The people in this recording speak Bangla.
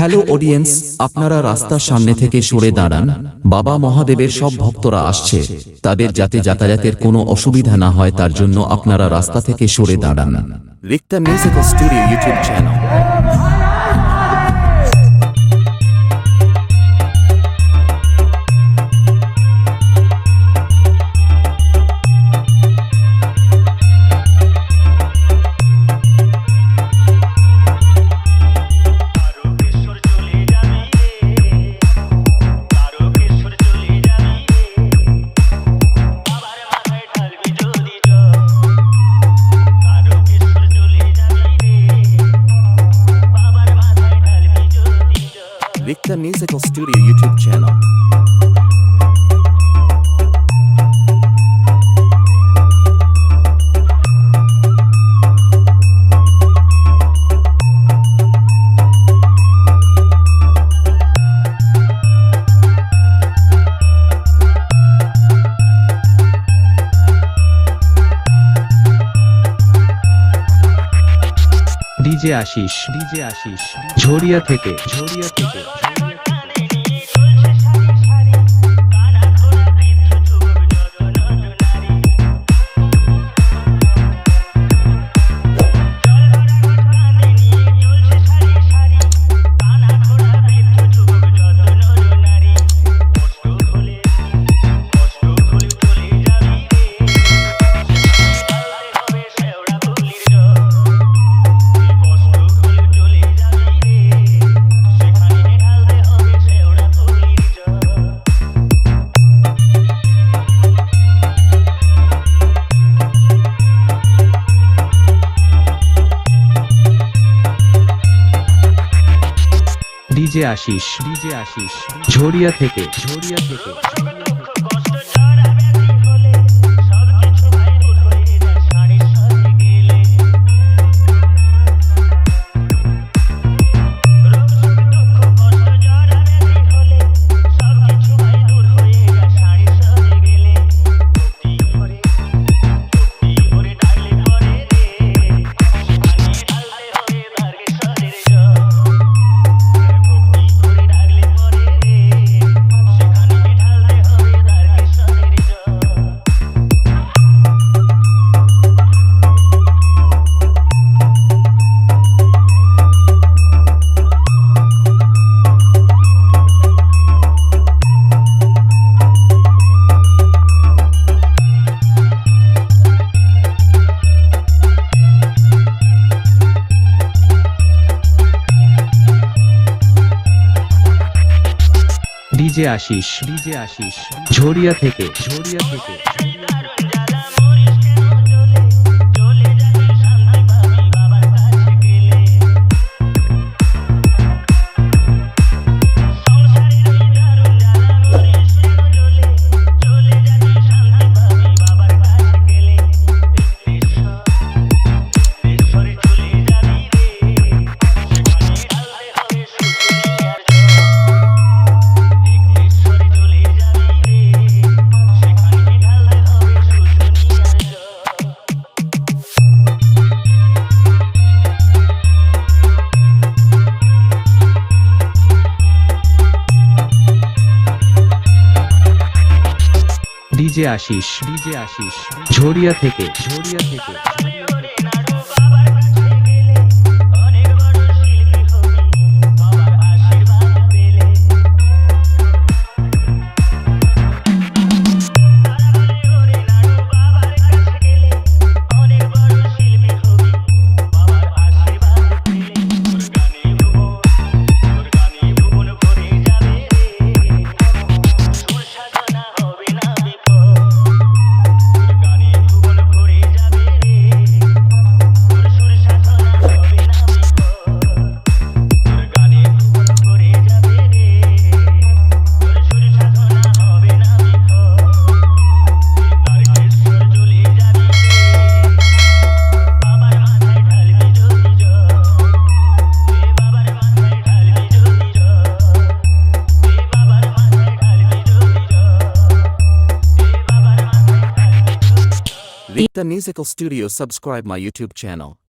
হ্যালো অডিয়েন্স আপনারা রাস্তার সামনে থেকে সরে দাঁড়ান। বাবা মহাদেবের সব ভক্তরা আসছে। তাদের যাতে যাতায়াতের কোনো অসুবিধা না হয়, তার জন্য আপনারা রাস্তা থেকে সরে দাঁড়ান। Rikta studio YouTube channel Musical Studio YouTube channel. DJ Ashis DJ Ashis Jharia থেকে ঝরিয়া থেকে ডিজে আশিস। ডিজে আশিস। ঝরিয়া থেকে। ঝরিয়া থেকে। ডিজে আশিস ডিজে আশিস ঝরিয়া থেকে ঝরিয়া থেকে। ডিজে আশিস ডিজে আশিস ঝরিয়া থেকে ঝরিয়া থেকে। the musical studio subscribe my YouTube channel.